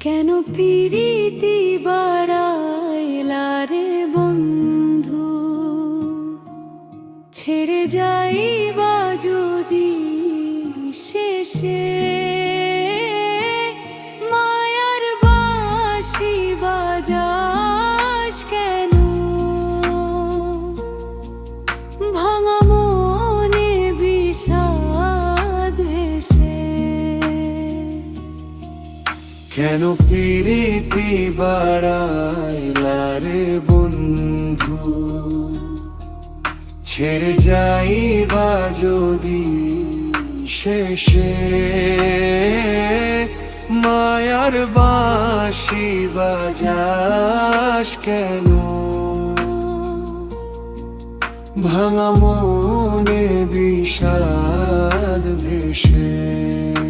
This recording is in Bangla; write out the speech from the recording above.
কেন পিরিতি বাড়াইলারে বন্ধু? ছেড়ে যাইবা যদি শেষে। কেন পিরিতি বাড়াইলারে বন্ধু? ছেড়ে যাইবা যদি শেষে, মায়ার বাঁশি বাজাস কেন? ভাঙা মনে বিষাদ ভেসে।